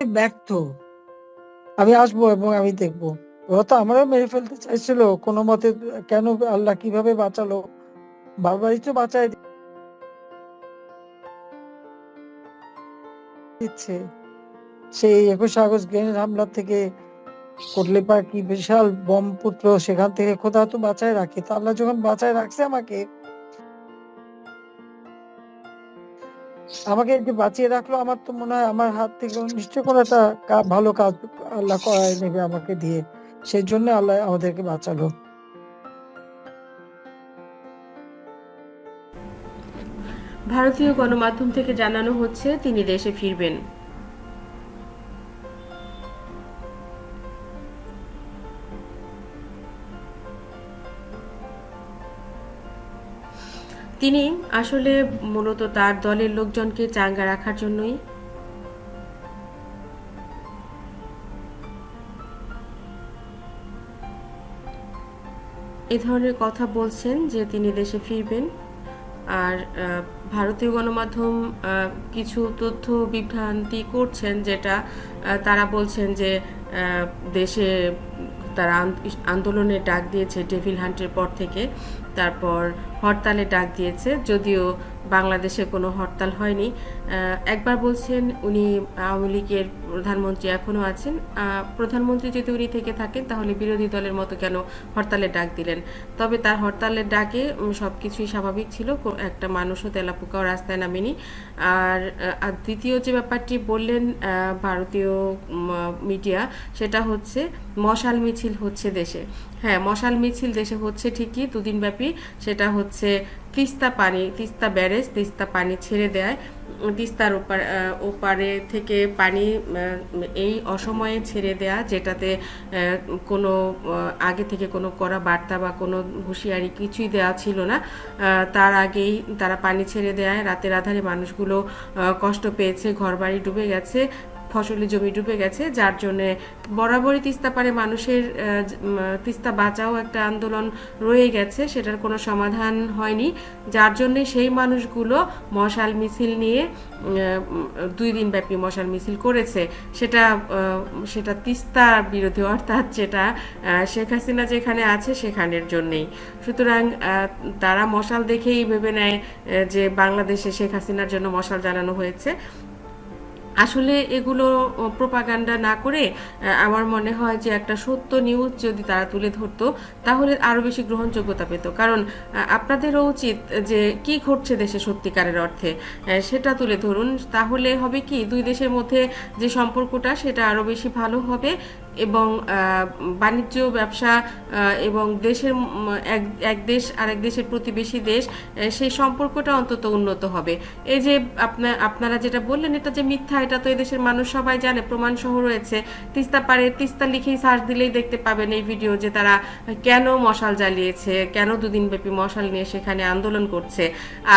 ব্যর্থ। আমি আসব এবং আমি দেখব। তো আমারও মেরে ফেলতে চাইছিল। কোনো মতে কেন আল্লাহ কীভাবে বাঁচালো? বারবারই তো বাঁচায় দিচ্ছে। সেই একুশে আগস্ট গ্রেনেড হামলা থেকে কি বিশাল বম পুত্র সেখান থেকে খোদা তো বাঁচায় রাখে। তো আল্লাহ যখন বাঁচায় রাখছে আমাকে আমাকে যে বাঁচিয়ে রাখল। আমার তো মনে হয় আমার হাত থেকে নিশ্চয় কোনো একটা ভালো কাজ আল্লাহ করায় নেবে আমাকে দিয়ে। সেই জন্য আল্লাহ আমাদেরকে বাঁচালো। ভারতীয় গণমাধ্যম থেকে জানানো হচ্ছে তিনি দেশে ফিরবেন। তিনি আসলে মূলত তার দলের লোকজনকে চাঙ্গা রাখার জন্যই এ ধরনের কথা বলছেন যে তিনি দেশে ফিরবেন। আর ভারতীয় গণমাধ্যম কিছু তথ্য বিভ্রান্তি করছেন যেটা তারা বলছেন যে দেশে তারা আন- আন্দোলনের ডাক দিয়েছে ডেভিল হান্টের পর থেকে। তারপর হরতালে ডাক দিয়েছে। যদিও বাংলাদেশে কোনো হরতাল হয়নি। একবার বলছেন উনি আওয়ামী লীগের প্রধানমন্ত্রী এখনও আছেন। প্রধানমন্ত্রী যদি উনি থেকে থাকেন, তাহলে বিরোধী দলের মতো কেন হরতালের ডাক দিলেন? তবে তার হরতালের ডাকে সব কিছুই স্বাভাবিক ছিল। একটা মানুষও তেলাপোকাও রাস্তায় নামেনি। আর দ্বিতীয় যে ব্যাপারটি বললেন ভারতীয় মিডিয়া, সেটা হচ্ছে মশাল মিছিল হচ্ছে দেশে। হ্যাঁ মশাল মিছিল দেশে হচ্ছে ঠিকই দুদিন ব্যাপী সেটা হচ্ছে তিস্তা পানি, তিস্তা ব্যারেজ, তিস্তা পানি ছেড়ে দেয়। তিস্তার ওপার ওপারে থেকে পানি এই অসময়ে ছেড়ে দেয়া, যেটাতে কোনো আগে থেকে কোনো করা বার্তা বা কোনো হুঁশিয়ারি কিছুই দেওয়া ছিল না। তার আগেই তারা পানি ছেড়ে দেয়। রাতের আধারে মানুষগুলো কষ্ট পেয়েছে, ঘরবাড়ি ডুবে গেছে। ফসলি জমি ডুবে গেছে, যার জন্য বরাবরই তিস্তা পারে মানুষের তিস্তা বাঁচাও একটা আন্দোলন রয়ে গেছে, সেটার কোনো সমাধান হয়নি। যার জন্য সেই মানুষগুলো মশাল মিছিল নিয়ে দুই দিন ব্যাপী মশাল মিছিল করেছে। সেটা সেটা তিস্তা বিরোধী অর্থাৎ যেটা শেখ হাসিনা যেখানে আছে সেখানের জন্যেই। সুতরাং তারা মশাল দেখেই ভেবে নেয় যে বাংলাদেশে শেখ হাসিনার জন্য মশাল জ্বালানো হয়েছে। আসলে এগুলো প্রোপাগান্ডা না করে আমার মনে হয় যে একটা সত্য নিউজ যদি তারা তুলে ধরতো, তাহলে আরও বেশি গ্রহণযোগ্যতা পেত। কারণ আপনাদেরও উচিত যে কি ঘটছে দেশে সত্যিকারের অর্থে? সেটা তুলে ধরুন। তাহলে হবে কি, দুই দেশের মধ্যে যে সম্পর্কটা, সেটা আরও বেশি ভালো হবে। এবং বাণিজ্য, ব্যবসা এবং দেশের এক এক দেশ, আরেক দেশের প্রতিবেশী দেশ সেই সম্পর্কটা অন্তত উন্নত হবে। এই যে আপনার আপনারা যেটা বললেন, এটা যে মিথ্যা, এটা তো এদেশের মানুষ সবাই জানে প্রমাণ সহ রয়েছে। তিস্তা পারে, তিস্তা লিখেই সার্চ দিলেই দেখতে পাবেন এই ভিডিও যে তারা কেন মশাল জ্বালিয়েছে, কেন দুদিন ব্যাপী মশাল নিয়ে সেখানে আন্দোলন করছে।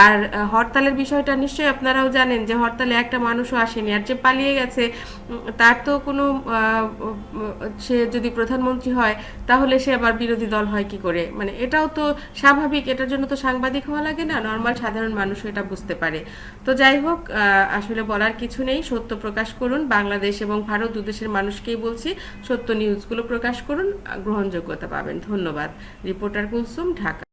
আর হরতালের বিষয়টা নিশ্চয়ই আপনারাও জানেন যে হরতালে একটা মানুষও আসেনি। আর যে পালিয়ে গেছে তার তো কোনো সে যদি প্রধানমন্ত্রী হয়, তাহলে সে আবার বিরোধী দল হয় কি করে? মানে এটাও তো স্বাভাবিক, এটার জন্য তো সাংবাদিক হওয়া লাগে না নর্মাল সাধারণ মানুষ এটা বুঝতে পারে। তো যাই হোক আসলে বলার কিছু নেই, সত্য প্রকাশ করুন, বাংলাদেশ এবং ভারত দুদেশের মানুষকেই বলছি, সত্য নিউজগুলো প্রকাশ করুন, গ্রহণযোগ্যতা পাবেন। ধন্যবাদ। রিপোর্টার কুলসুম, ঢাকা।